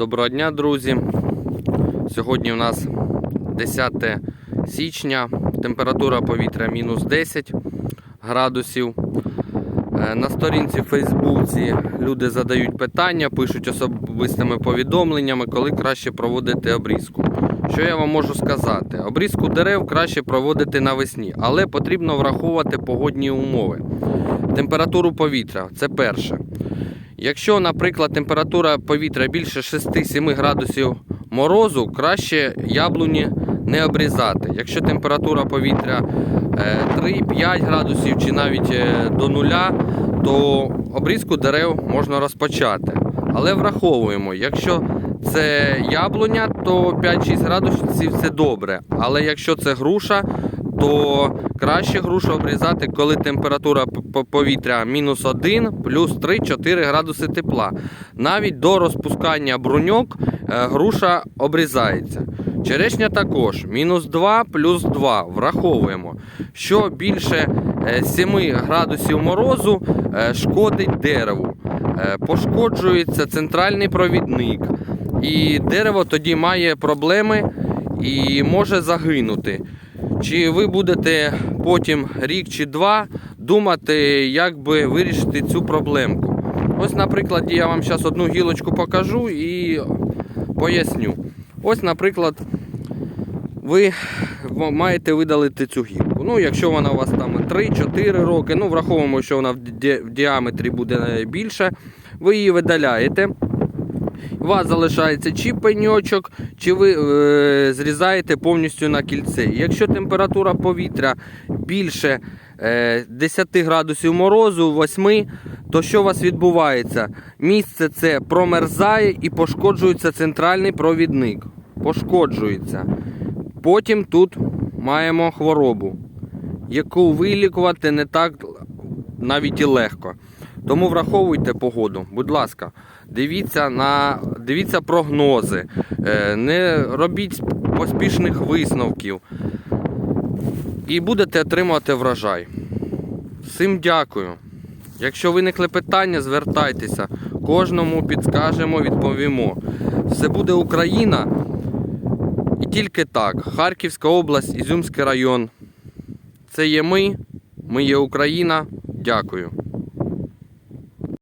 Доброго дня, друзі. Сьогодні у нас 10 січня, температура повітря мінус 10 градусів. Е, На сторінці в Фейсбуці люди задають питання, пишуть особистими повідомленнями, коли краще проводити обрізку. Що я вам можу сказати? Обрізку дерев краще проводити навесні, але потрібно враховувати погодні умови. Температуру повітря це перше. Якщо, наприклад, температура повітря більше 6-7 градусів морозу, краще яблуні не обрізати. Якщо температура повітря е, 3-5 градусів чи навіть е, до нуля, то обрізку дерев можна розпочати. Але враховуємо, якщо це яблуня, то 5-6 градусів це добре. Але якщо це груша, то краще грушу обрізати, коли температура повітря мінус 1, плюс 3-4 градуси тепла. Навіть до розпускання бруньок е, груша обрізається. Черешня також мінус 2 плюс 2. Враховуємо, що більше е, 7 градусів морозу е, шкодить дереву. Е, Пошкоджується центральний провідник. І дерево тоді має проблеми і може загинути. Чи ви будете потім рік чи два думати, як би вирішити цю проблемку? Ось, наприклад, я вам зараз одну гілочку покажу і поясню. Ось, наприклад, ви маєте видалити цю гілку. Ну, якщо вона у вас там 3-4 роки, ну враховуємо, що вона в, ді- в діаметрі буде більше, ви її видаляєте. У вас залишається чи пеньочок, чи ви е, зрізаєте повністю на кільце. Якщо температура повітря більше е, 10 градусів морозу, 8, то що у вас відбувається? Місце це промерзає і пошкоджується центральний провідник. Пошкоджується. Потім тут маємо хворобу, яку вилікувати не так навіть і легко. Тому враховуйте погоду, будь ласка, дивіться на дивіться прогнози, е, не робіть поспішних висновків і будете отримувати врожай. Всім дякую. Якщо виникли питання, звертайтеся. Кожному підскажемо, відповімо. Все буде Україна. І тільки так. Харківська область, Ізюмський район. Це є ми, ми є Україна. Дякую.